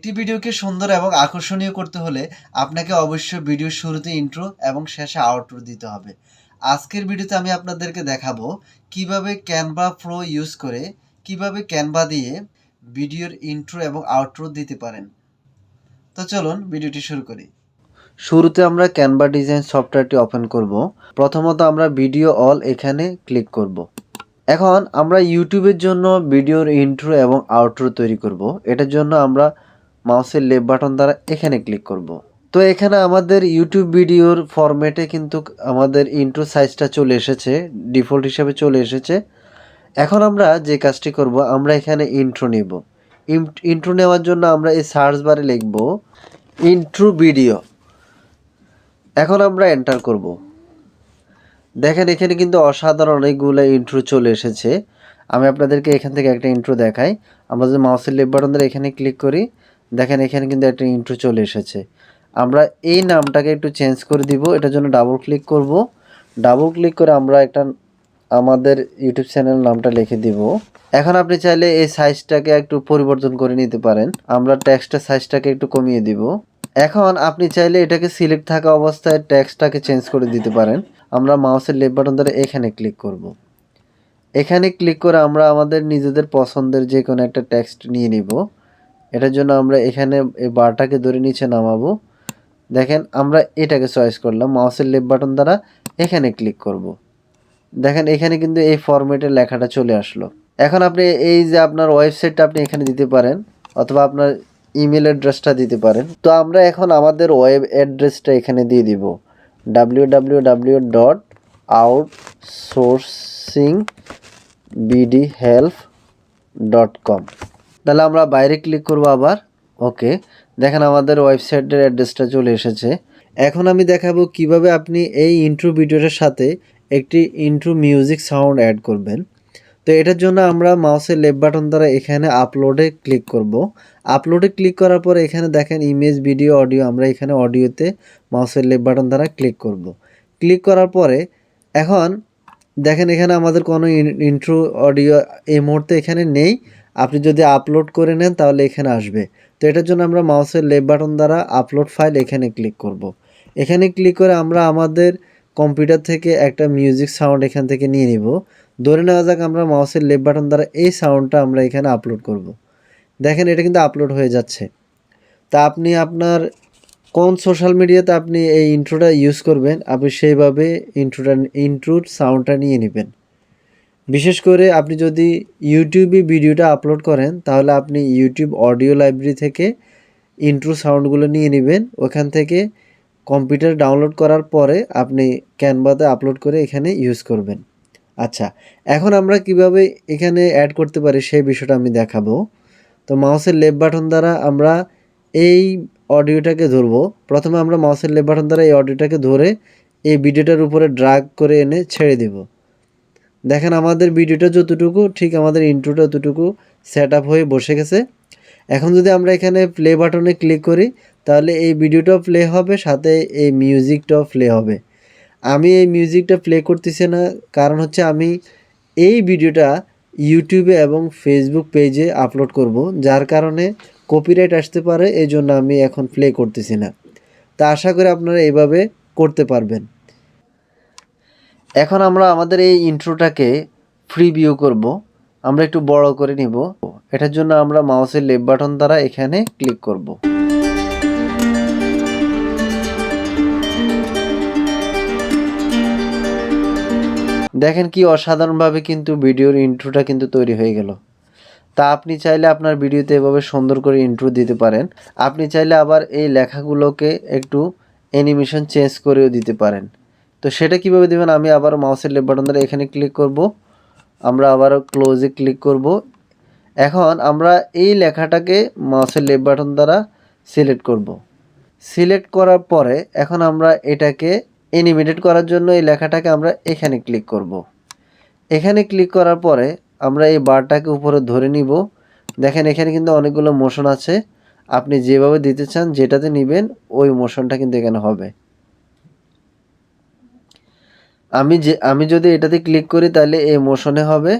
একটি ভিডিওকে সুন্দর এবং আকর্ষণীয় করতে হলে আপনাকে অবশ্যই ভিডিওর শুরুতে ইন্ট্রো এবং শেষে আউটরো দিতে হবে। আজকের ভিডিওতে আমি আপনাদেরকে দেখাবো কীভাবে ক্যানভা প্রো ইউজ করে কীভাবে ক্যানভা দিয়ে ভিডিওর ইন্ট্রো এবং আউটরো দিতে পারেন। তো চলুন ভিডিওটি শুরু করি। শুরুতে আমরা ক্যানভা ডিজাইন সফটওয়্যারটি ওপেন করব। প্রথমত আমরা ভিডিও অল এখানে ক্লিক করব। এখন আমরা ইউটিউবের জন্য ভিডিওর ইন্ট্রো এবং আউটরো তৈরি করব। এটার জন্য আমরা মাউসের লেফট বাটন দ্বারা এখানে ক্লিক করব। তো এখানে আমাদের ইউটিউব ভিডিওর ফরম্যাটে কিন্তু আমাদের ইন্ট্রো সাইজটা চলে এসেছে ডিফল্ট হিসাবে চলে এসেছে। এখন আমরা যে কাজটি করব, আমরা এখানে ইন্ট্রো নেব। ইন্ট্রো নেওয়ার জন্য আমরা এই সার্চ বারে লিখব ইন্ট্রো ভিডিও এখন আমরা এন্টার করব। দেখেন, এখানে কিন্তু অসাধারণ অনেকগুলো ইন্ট্রো চলে এসেছে। আমি আপনাদেরকে এখান থেকে একটা ইন্ট্রো দেখাই। আমরা যদি মাউসের লেফট বাটন ধরে এখানে ক্লিক করি দেখেন, এখানে কিন্তু একটা ইন্ট্রো চলে এসেছে। আমরা এই নামটাকে একটু চেঞ্জ করে দিব, এটার জন্য ডাবল ক্লিক করব। ডাবল ক্লিক করে আমরা একটা আমাদের ইউটিউব চ্যানেল নামটা লিখে দিব। এখন আপনি চাইলে এই সাইজটাকে একটু পরিবর্তন করে নিতে পারেন। আমরা টেক্সটের সাইজটাকে একটু কমিয়ে দিব। এখন আপনি চাইলে এটাকে সিলেক্ট থাকা অবস্থায় টেক্সটটাকে চেঞ্জ করে দিতে পারেন। আমরা মাউসের লেফট বাটন ধরে এখানে ক্লিক করব। এখানে ক্লিক করে আমরা আমাদের নিজেদের পছন্দের যে কোনো একটা টেক্সট নিয়ে নিব। এটার জন্য আমরা এখানে এই বারটাকে ধরে নিচে নামাবো। দেখেন, আমরা এটাকে চয়েস করলাম মাউসের লেফট বাটন দ্বারা এখানে ক্লিক করব। দেখেন, এখানে কিন্তু এই ফরম্যাটের লেখাটা চলে আসলো। এখন আপনি এই যে আপনার ওয়েবসাইটটা আপনি এখানে দিতে পারেন, অথবা আপনার ইমেল অ্যাড্রেসটা দিতে পারেন। তো আমরা এখন আমাদের ওয়েব অ্যাড্রেসটা এখানে দিয়ে দিব। W W W dot outsourcing help dot com তাহলে আমরা বাইরে ক্লিক করব আবার। ওকে দেখেন আমাদের ওয়েবসাইটের অ্যাড্রেসটা চলে এসেছে। এখন আমি দেখাবো কীভাবে আপনি এই ইন্ট্রো ভিডিওটার সাথে একটি ইন্ট্রো মিউজিক সাউন্ড অ্যাড করবেন। তো এটার জন্য আমরা মাউসের লেফট বাটন দ্বারা এখানে আপলোডে ক্লিক করব। আপলোডে ক্লিক করার পরে এখানে দেখেন ইমেজ ভিডিও অডিও আমরা এখানে অডিওতে মাউসের লেফট বাটন দ্বারা ক্লিক করব। ক্লিক করার পরে এখন দেখেন এখানে আমাদের কোনো ইন্ট্রো অডিও এই মুহূর্তে এখানে নেই। আপনি যদি আপলোড করে নেন, তাহলে এখানে আসবে তো এটার জন্য আমরা মাউসের লেফট বাটন দ্বারা আপলোড ফাইল এখানে ক্লিক করব। এখানে ক্লিক করে আমরা আমাদের কম্পিউটার থেকে একটা মিউজিক সাউন্ড এখান থেকে নিয়ে নিব ধরে নেওয়া যাক আমরা মাউসের লেফট বাটন দ্বারা এই সাউন্ডটা আমরা এখানে আপলোড করব। দেখেন এটা কিন্তু আপলোড হয়ে যাচ্ছে তা আপনি আপনার কোন সোশ্যাল মিডিয়াতে আপনি এই ইন্ট্রোটা ইউজ করবেন, আপনি সেইভাবে ইন্ট্রোটা ইন্ট্রোর সাউন্ডটা নিয়ে নেবেন বিশেষ করে আপনি যদি ইউটিউবে ভিডিওটা আপলোড করেন, তাহলে আপনি ইউটিউব অডিও লাইব্রেরি থেকে ইন্ট্রো সাউন্ডগুলো নিয়ে নেবেন। ওখান থেকে কম্পিউটার ডাউনলোড করার পরে আপনি ক্যানভাতে আপলোড করে এখানে ইউজ করবেন। আচ্ছা এখন আমরা কীভাবে এখানে অ্যাড করতে পারি সেই বিষয়টা আমি দেখাবো। তো মাউসের লেফট বাটন দ্বারা আমরা এই অডিওটাকে ধরবো। প্রথমে আমরা মাউসের লেফট বাটন দ্বারা এই অডিওটাকে ধরে এই ভিডিওটার উপরে ড্রাগ করে এনে ছেড়ে দেব। দেখেন আমাদের ভিডিওটা যতটুকু, ঠিক আমাদের ইন্ট্রোটা ততটুকু সেট আপ হয়ে বসে গেছে। এখন যদি আমরা এখানে প্লে বাটনে ক্লিক করি, তাহলে এই ভিডিওটাও প্লে হবে, সাথে এই মিউজিকটাও প্লে হবে। আমি এই মিউজিকটা প্লে করতেছি না, কারণ হচ্ছে আমি এই ভিডিওটা ইউটিউবে এবং ফেসবুক পেজে আপলোড করব, যার কারণে কপিরাইট আসতে পারে এই জন্য আমি এখন প্লে করতেছি না। তা আশা করি আপনারা এইভাবে করতে পারবেন। এখন আমরা আমাদের এই ইন্ট্রোটাকে ফ্রি ভিউ করব। আমরা একটু বড় করে নিব। এটার জন্য আমরা মাউসের লেফট বাটন দ্বারা এখানে ক্লিক করব। দেখেন কি অসাধারণভাবে কিন্তু ভিডিওর ইন্ট্রোটা কিন্তু তৈরি হয়ে গেল। তা আপনি চাইলে আপনার ভিডিওতে এভাবে সুন্দর করে ইন্ট্রো দিতে পারেন। আপনি চাইলে আবার এই লেখাগুলোকে একটু অ্যানিমেশন চেঞ্জ করেও দিতে পারেন। তো সেটা কীভাবে দেবেন? আমি আবার মাউসের লেফট বাটন দ্বারা এখানে ক্লিক করব। আমরা আবারও ক্লোজে ক্লিক করব। এখন আমরা এই লেখাটাকে মাউসের লেফট বাটন দ্বারা সিলেক্ট করব। সিলেক্ট করার পরে এখন আমরা এটাকে অ্যানিমেটেড করার জন্য এই লেখাটাকে আমরা এখানে ক্লিক করব। এখানে ক্লিক করার পরে আমরা এই বারটাকে উপরে ধরে নিব। দেখেন এখানে কিন্তু অনেকগুলো মোশন আছে। আপনি যেভাবে দিতে চান যেটাতে নেবেন, ওই মোশনটা কিন্তু এখানে হবে। আমি যে, আমি যদি এটাতে ক্লিক করি তাহলে এই মোশনে হবে।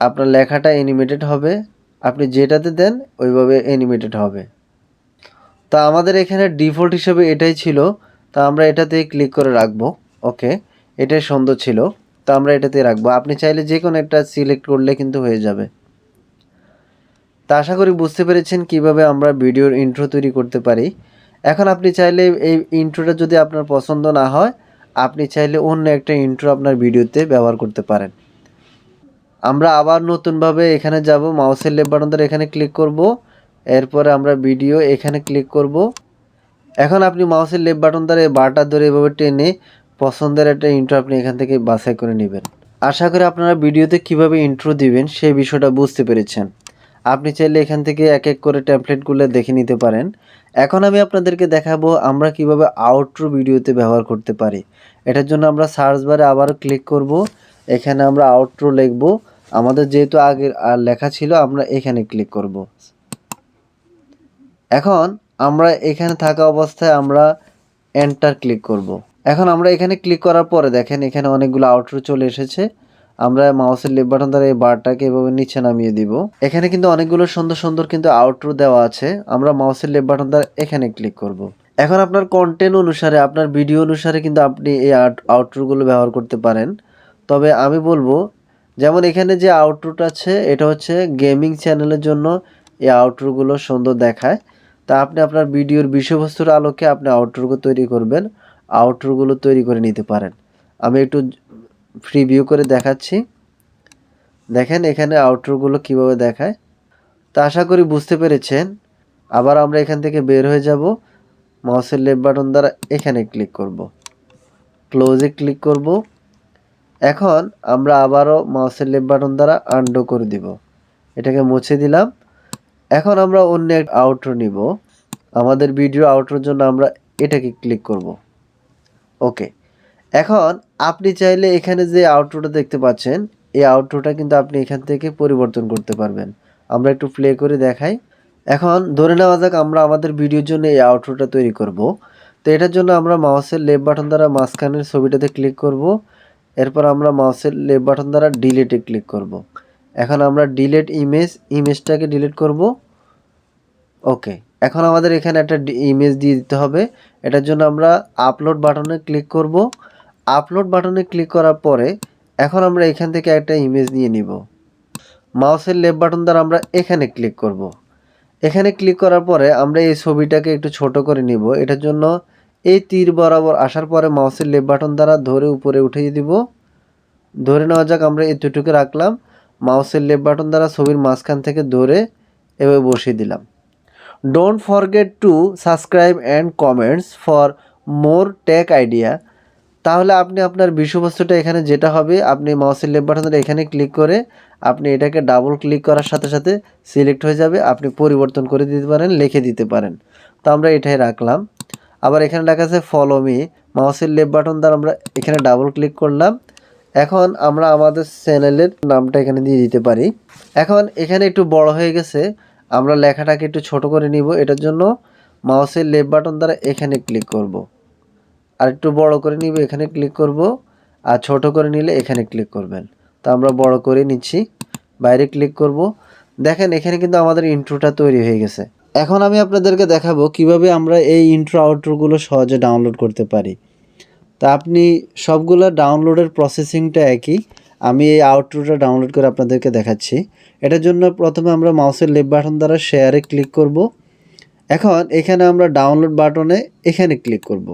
আপনার লেখাটা অ্যানিমেটেড হবে। আপনি যেটাতে দেন, ওইভাবে অ্যানিমেটেড হবে। তা আমাদের এখানে ডিফল্ট হিসেবে এটাই ছিল। তা আমরা এটাতে ক্লিক করে রাখব। ওকে, এটাই সুন্দর ছিল। তো আমরা এটাতে রাখব। আপনি চাইলে যে কোনো একটা সিলেক্ট করলে কিন্তু হয়ে যাবে। তা আশা করি বুঝতে পেরেছেন কীভাবে আমরা ভিডিওর ইন্ট্রো তৈরি করতে পারি। এখন আপনি চাইলে এই ইন্ট্রোটা যদি আপনার পছন্দ না হয় আপনি চাইলে অন্য একটা ইন্ট্রো আপনার ভিডিওতে ব্যবহার করতে পারেন। আমরা আবার নতুনভাবে এখানে যাব মাউসের লেফট বাটন এখানে ক্লিক করব, এরপরে আমরা ভিডিও এখানে ক্লিক করব। এখন আপনি মাউসের লেফট বাটন ধরে বারটা ধরে এভাবে টেনে পছন্দের একটা ইন্ট্রো আপনি এখান থেকে বাছাই করে নেবেন। আশা করি আপনারা ভিডিওতে কীভাবে ইন্ট্রো দিবেন সেই বিষয়টা বুঝতে পেরেছেন। আপনি চাইলে এখান থেকে এক এক করে ট্যাম্পলেটগুলো দেখে নিতে পারেন। এখন আমি আপনাদেরকে দেখাবো আমরা কীভাবে আউটরো ভিডিওতে ব্যবহার করতে পারি। এটার জন্য আমরা সার্চ বারে আবারও ক্লিক করব। এখানে আমরা আউটরো লিখব। আমাদের যেহেতু আগের আর লেখা ছিল, আমরা এখানে ক্লিক করব। এখন আমরা এখানে থাকা অবস্থায় আমরা এন্টার ক্লিক করব। এখন আমরা এখানে ক্লিক করার পরে দেখেন এখানে অনেকগুলো আউটরো চলে এসেছে। আমরা মাউসের লেফট বাটন দ্বারা এই বারটাকে এভাবে নিচে নামিয়ে দিব। এখানে কিন্তু অনেকগুলো সুন্দর সুন্দর কিন্তু আউটরো দেওয়া আছে। আমরা মাউসের লেফট বাটন দ্বারা এখানে ক্লিক করব। এখন আপনার কন্টেন্ট অনুসারে, আপনার ভিডিও অনুসারে কিন্তু আপনি এই আউটরোগুলো ব্যবহার করতে পারেন। তবে আমি বলব, যেমন এখানে যে আউটরোটা আছে, এটা হচ্ছে গেমিং চ্যানেলের জন্য এই আউটরোগুলো সুন্দর দেখায়। তা আপনি আপনার ভিডিওর বিষয়বস্তুর আলোকে আপনি আউটরোগুলো তৈরি করবেন আউটরোগুলো তৈরি করে নিতে পারেন। আমি একটু ফ্রি ভিউ করে দেখাচ্ছি। দেখেন এখানে আউটরোগুলো কীভাবে দেখায়। তা আশা করি বুঝতে পেরেছেন। আবার আমরা এখান থেকে বের হয়ে যাব। মাউসের লেফট বাটন দ্বারা এখানে ক্লিক করব। ক্লোজে ক্লিক করব। এখন আমরা আবারও মাউসের লেফট বাটন দ্বারা আন্ডো করে দিব। এটাকে মুছে দিলাম। এখন আমরা অন্য এক আউটরো নিব। আমাদের ভিডিও আউটরোর জন্য আমরা এটাকে ক্লিক করব। ওকে এখন আপনি চাইলে এখানে যে আউটরোটা দেখতে পাচ্ছেন, এই আউটরোটা কিন্তু আপনি এখান থেকে পরিবর্তন করতে পারবেন। আমরা একটু প্লে করে দেখাই। এখন ধরে নেওয়া যাক আমরা আমাদের ভিডিওর জন্য এই আউটরোটা তৈরি করব। তো এটার জন্য আমরা মাউসের লেফট বাটন দ্বারা মাঝখানের ছবিটাতে ক্লিক করব। এরপর আমরা মাউসের লেফট বাটন দ্বারা ডিলেটে ক্লিক করব। এখন আমরা ডিলেট ইমেজ ইমেজটাকে ডিলেট করব। ওকে এখন আমাদের এখানে একটা ইমেজ দিয়ে দিতে হবে। এটার জন্য আমরা আপলোড বাটনে ক্লিক করব। আপলোড বাটনে ক্লিক করার পরে এখন আমরা এখান থেকে একটা ইমেজ নিয়ে নিব। মাউসের লেফট বাটন দ্বারা আমরা এখানে ক্লিক করব। এখানে ক্লিক করার পরে আমরা এই ছবিটাকে একটু ছোট করে নিব। এটার জন্য এই তীর বরাবর আসার পরে মাউসের লেফট বাটন দ্বারা ধরে উপরে উঠিয়ে দিব। ধরে নেওয়া যাক আমরা এতটুকু রাখলাম। মাউসের লেফট বাটন দ্বারা ছবির মাঝখান থেকে ধরে এভাবে বসিয়ে দিলাম। Don't forget to subscribe and comments for more tech idea তাহলে আপনি আপনার বিষয়বস্তুটা এখানে যেটা হবে, আপনি মাউসের লেফট বাটন এখানে ক্লিক করে আপনি এটাকে ডাবল ক্লিক করার সাথে সাথে সিলেক্ট হয়ে যাবে, আপনি পরিবর্তন করে দিতে পারেন, লিখে দিতে পারেন। তো আমরা এটাই রাখলাম। আবার এখানে লেখা আছে ফলো মি মাউসের লেফট বাটন দ্বারা আমরা এখানে ডাবল ক্লিক করলাম। এখন আমরা আমাদের চ্যানেলের নামটা এখানে দিয়ে দিতে পারি। এখন এখানে একটু বড় হয়ে গেছে, আমরা লেখাটাকে একটু ছোট করে নিব। এটার জন্য মাউসের লেফট বাটন দ্বারা এখানে ক্লিক করব। আর একটু বড় করে নিব, এখানে ক্লিক করব। আর ছোট করে নিলে এখানে ক্লিক করবেন। তো আমরা বড় করে নিচ্ছি, বাইরে ক্লিক করব। দেখেন, এখানে কিন্তু আমাদের ইন্ট্রোটা তৈরি হয়ে গেছে। এখন আমি আপনাদেরকে দেখাবো কীভাবে আমরা এই ইন্ট্রো আউট্রোগুলো সহজে ডাউনলোড করতে পারি। তা আপনি সবগুলো ডাউনলোডের প্রসেসিংটা একই। আমি এই আউটরোটা ডাউনলোড করে আপনাদেরকে দেখাচ্ছি। এটার জন্য প্রথমে আমরা মাউসের লেফট বাটন দ্বারা শেয়ারে ক্লিক করব। এখন এখানে আমরা ডাউনলোড বাটনে এখানে ক্লিক করব।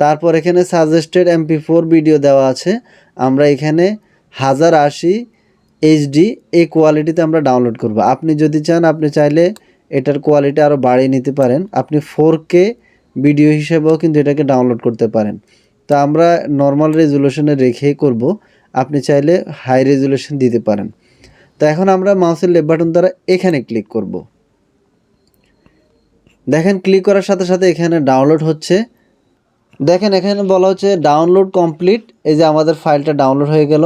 তারপর এখানে সাজেস্টেড এমপি ফোর ভিডিও দেওয়া আছে। আমরা এখানে হাজার আশি এইচডি, এই কোয়ালিটিতে আমরা ডাউনলোড করব। আপনি যদি চান, আপনি চাইলে এটার কোয়ালিটি আরও বাড়িয়ে নিতে পারেন। আপনি ফোর কে ভিডিও হিসেবেও কিন্তু এটাকে ডাউনলোড করতে পারেন। তো আমরা নর্মাল রেজুলেশনে রেখেই করব। আপনি চাইলে হাই রেজুলেশন দিতে পারেন। তো এখন আমরা মাউসের লেফট বাটন দ্বারা এখানে ক্লিক করব। দেখেন, ক্লিক করার সাথে সাথে এখানে ডাউনলোড হচ্ছে। দেখেন, এখানে বলা হচ্ছে ডাউনলোড কমপ্লিট এই যে আমাদের ফাইলটা ডাউনলোড হয়ে গেল।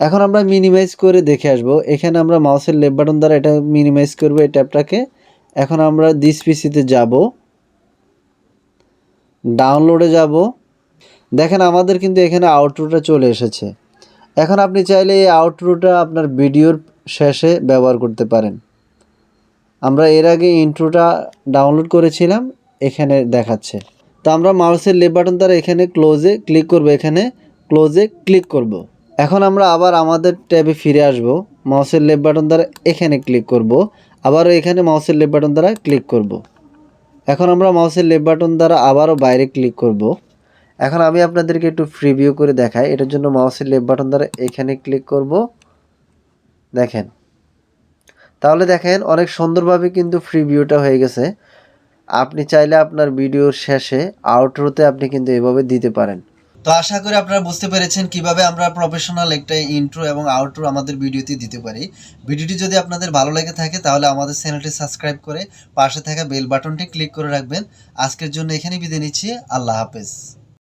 এখন আমরা মিনিমাইজ করে দেখে আসব। এখানে আমরা মাউসের লেফট বাটন দ্বারা এটা মিনিমাইজ করব এই ট্যাবটাকে। এখন আমরা দিস পিসিতে যাব। ডাউনলোডে যাব। দেখেন, আমাদের কিন্তু এখানে আউটরোটা চলে এসেছে। এখন আপনি চাইলে এই আউটরোটা আপনার ভিডিওর শেষে ব্যবহার করতে পারেন। আমরা এর আগে ইন্ট্রোটা ডাউনলোড করেছিলাম, এখানে দেখাচ্ছে। তো আমরা মাউসের লেফট বাটন দ্বারা এখানে ক্লোজে ক্লিক করব, এখানে ক্লোজে ক্লিক করব। এখন আমরা আবার আমাদের ট্যাবে ফিরে আসব, মাউসের লেফট বাটন দ্বারা এখানে ক্লিক করব, আবারও এখানে মাউসের লেফট বাটন দ্বারা ক্লিক করব। এখন আমরা মাউসের লেফট বাটন দ্বারা আবারও বাইরে ক্লিক করব। এখন আমি আপনাদেরকে একটু প্রিভিউ করে দেখাই, এটার জন্য মাউসের লেফট বাটন দ্বারা এখানে ক্লিক করব। দেখেন। তাহলে দেখেন, অনেক সুন্দরভাবে কিন্তু ফ্রি ভিউটা হয়ে গেছে। আপনি চাইলে আপনার ভিডিওর শেষে আউটরোতে আপনি কিন্তু এভাবে দিতে পারেন। তো আশা করি আপনারা বুঝতে পেরেছেন কীভাবে আমরা প্রফেশনাল একটা ইন্ট্রো এবং আউটরো আমাদের ভিডিওতে দিতে পারি। ভিডিওটি যদি আপনাদের ভালো লেগে থাকে, তাহলে আমাদের চ্যানেলটি সাবস্ক্রাইব করে পাশে থাকা বেল বাটনটি ক্লিক করে রাখবেন। আজকের জন্য এখানেই বিদায় নিচ্ছি। আল্লাহ হাফেজ।